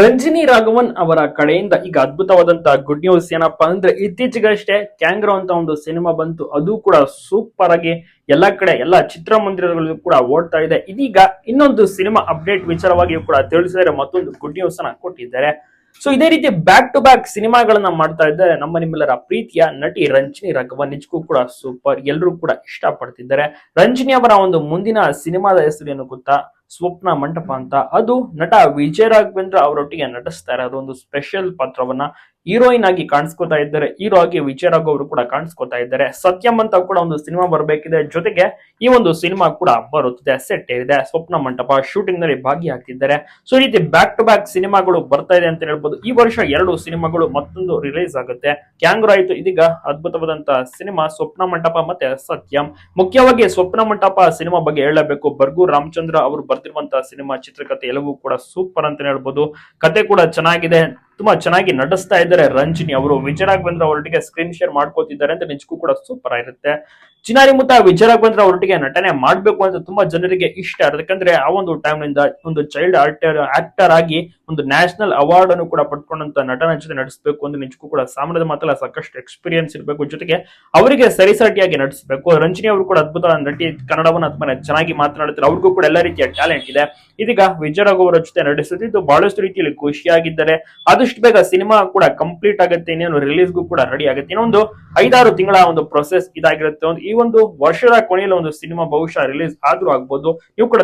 ರಂಜಿನಿ ರಾಘವನ್ ಅವರ ಕಡೆಯಿಂದ ಈಗ ಅದ್ಭುತವಾದಂತಹ ಗುಡ್ ನ್ಯೂಸ್ ಏನಪ್ಪಾ ಅಂದ್ರೆ ಇತ್ತೀಚೆಗಷ್ಟೇ ಕ್ಯಾಂಗ್ರೋ ಅಂತ ಒಂದು ಸಿನಿಮಾ ಬಂತು. ಅದು ಕೂಡ ಸೂಪರ್ ಆಗಿ ಎಲ್ಲಾ ಕಡೆ ಎಲ್ಲಾ ಚಿತ್ರಮಂದಿರಗಳಿಗೂ ಕೂಡ ಓಡ್ತಾ ಇದೆ. ಇದೀಗ ಇನ್ನೊಂದು ಸಿನಿಮಾ ಅಪ್ಡೇಟ್ ವಿಚಾರವಾಗಿಯೂ ಕೂಡ ತಿಳಿಸಿದರೆ ಮತ್ತೊಂದು ಗುಡ್ ನ್ಯೂಸ್ ಅನ್ನ ಕೊಟ್ಟಿದ್ದಾರೆ. ಸೊ ಇದೇ ರೀತಿ ಬ್ಯಾಕ್ ಟು ಬ್ಯಾಕ್ ಸಿನಿಮಾಗಳನ್ನ ಮಾಡ್ತಾ ಇದ್ದಾರೆ ನಮ್ಮ ನಿಮ್ಮೆಲ್ಲರ ಪ್ರೀತಿಯ ನಟಿ ರಂಜಿನಿ ರಾಘವನ್. ನಿಜಕ್ಕೂ ಕೂಡ ಸೂಪರ್ ಎಲ್ಲರೂ ಕೂಡ ಇಷ್ಟ ಪಡ್ತಿದ್ದಾರೆ ರಂಜಿನಿ ಅವರ ಒಂದು ಮುಂದಿನ ಸಿನಿಮಾದ ಹೆಸರು ಏನು ಗೊತ್ತಾ? ಸ್ವಪ್ನ ಮಂಟಪ ಅಂತ. ಅದು ನಟ ವಿಜಯ ರಾಘವೇಂದ್ರ ಅವರೊಟ್ಟಿಗೆ ನಟಿಸ್ತಾರೆ ಅದೊಂದು ಸ್ಪೆಷಲ್ ಪಾತ್ರವನ್ನ ಹೀರೋಯಿನ್ ಆಗಿ ಕಾಣಿಸ್ಕೊತಾ ಇದ್ದಾರೆ, ಹೀರೋ ಆಗಿ ವಿಚಾರ ರಾಘವ್ ಅವರು ಕೂಡ ಕಾಣಿಸ್ಕೊತಾ ಇದ್ದಾರೆ. ಸತ್ಯಂ ಅಂತ ಕೂಡ ಒಂದು ಸಿನಿಮಾ ಬರಬೇಕಿದೆ. ಜೊತೆಗೆ ಈ ಒಂದು ಸಿನಿಮಾ ಕೂಡ ಬರುತ್ತಿದೆ. ಸೆಟ್ ಇದೆ ಸ್ವಪ್ನ ಮಂಟಪ ಶೂಟಿಂಗ್ನಲ್ಲಿ ಭಾಗಿಯಾಗ್ತಿದ್ದಾರೆ. ಸೊ ಈ ರೀತಿ ಬ್ಯಾಕ್ ಟು ಬ್ಯಾಕ್ ಸಿನಿಮಾಗಳು ಬರ್ತಾ ಇದೆ ಅಂತ ಹೇಳ್ಬೋದು. ಈ ವರ್ಷ ಎರಡು ಸಿನಿಮಾಗಳು ಮತ್ತೊಂದು ರಿಲೀಸ್ ಆಗುತ್ತೆ. ಕ್ಯಾಂಗ್ರೋ ಆಯ್ತು. ಇದೀಗ ಅದ್ಭುತವಾದಂತಹ ಸಿನಿಮಾ ಸ್ವಪ್ನ ಮಂಟಪ ಮತ್ತೆ ಸತ್ಯಂ ಮುಖ್ಯವಾಗಿ ಸ್ವಪ್ನ ಮಂಟಪ ಸಿನಿಮಾ ಬಗ್ಗೆ ಹೇಳಬೇಕು. ಬರ್ಗು ರಾಮಚಂದ್ರ ಅವರು ಬರ್ತಿರುವಂತಹ ಸಿನಿಮಾ ಚಿತ್ರಕಥೆ ಎಲ್ಲವೂ ಕೂಡ ಸೂಪರ್ ಅಂತ ಹೇಳ್ಬೋದು. ಕತೆ ಕೂಡ ಚೆನ್ನಾಗಿದೆ. ತುಂಬಾ ಚೆನ್ನಾಗಿ ನಟಿಸ್ತಾ ಇದ್ದಾರೆ ರಂಜಿನಿ ಅವರು. ವಿಜಯ ರಾಘವೇಂದ್ರ ಅವರೊಟ್ಟಿಗೆ ಸ್ಕ್ರೀನ್ ಶೇರ್ ಮಾಡ್ಕೋತಿದ್ದಾರೆ ಅಂತ ನಿಜಕ್ಕೂ ಕೂಡ ಸೂಪರ್ ಆಗಿರುತ್ತೆ. ಚಿನಾರಿ ಮುತ್ತ ವಿಜಯ ರಾಘವೇಂದ್ರ ಅವರೊಟ್ಟಿಗೆ ನಟನೆ ಮಾಡ್ಬೇಕು ಅಂತ ತುಂಬಾ ಜನರಿಗೆ ಇಷ್ಟ. ಯಾಕಂದ್ರೆ ಆ ಒಂದು ಟೈಮ್ನಿಂದ ಒಂದು ಚೈಲ್ಡ್ ಆರ್ಟರ್ ಆಕ್ಟರ್ ಆಗಿ ಒಂದು ನ್ಯಾಷನಲ್ ಅವಾರ್ಡ್ ಅನ್ನು ಕೂಡ ಪಡ್ಕೊಂಡಂತ ನಟನ ಜೊತೆ ನಡೆಸಬೇಕು ಅಂತ ನಿಜಕ್ಕೂ ಕೂಡ ಸಾಮಾನ್ಯದ ಮಾತಲ್ಲ ಸಾಕಷ್ಟು ಎಕ್ಸ್ಪೀರಿಯನ್ಸ್ ಇರಬೇಕು. ಜೊತೆಗೆ ಅವರಿಗೆ ಸರಿಸಾಟಿಯಾಗಿ ನಟಿಸಬೇಕು. ರಂಜಿನಿ ಅವರು ಕೂಡ ಅದ್ಭುತ ನಟಿ ಕನ್ನಡವನ್ನು ತುಂಬಾ ಚೆನ್ನಾಗಿ ಮಾತನಾಡುತ್ತಾರೆ. ಅವ್ರಿಗೂ ಕೂಡ ಎಲ್ಲ ರೀತಿಯ ಟ್ಯಾಲೆಂಟ್ ಇದೆ. ಇದೀಗ ವಿಜಯ ಅವರ ಜೊತೆ ನಡೆಸುತ್ತಿದ್ದು ಬಹಳಷ್ಟು ರೀತಿಯಲ್ಲಿ ಖುಷಿಯಾಗಿದ್ದಾರೆ. ಆದಷ್ಟು ಬೇಗ ಸಿನಿಮಾ ಕೂಡ ಕಂಪ್ಲೀಟ್ ಆಗುತ್ತೆ, ಇನ್ನೇನು ರಿಲೀಸ್ಗೂ ಕೂಡ ರೆಡಿ ಆಗುತ್ತೆ. ಇನ್ನೊಂದು ಐದಾರು ತಿಂಗಳ ಒಂದು ಪ್ರೊಸೆಸ್ ಇದಾಗಿರುತ್ತೆ. ಒಂದು ಈ ಒಂದು ವರ್ಷದ ಕೊನೆಯಲ್ಲಿ ಒಂದು ಸಿನಿಮಾ ಬಹುಶಃ ರಿಲೀಸ್ ಆದ್ರೂ ಆಗ್ಬೋದು. ನೀವು ಕೂಡ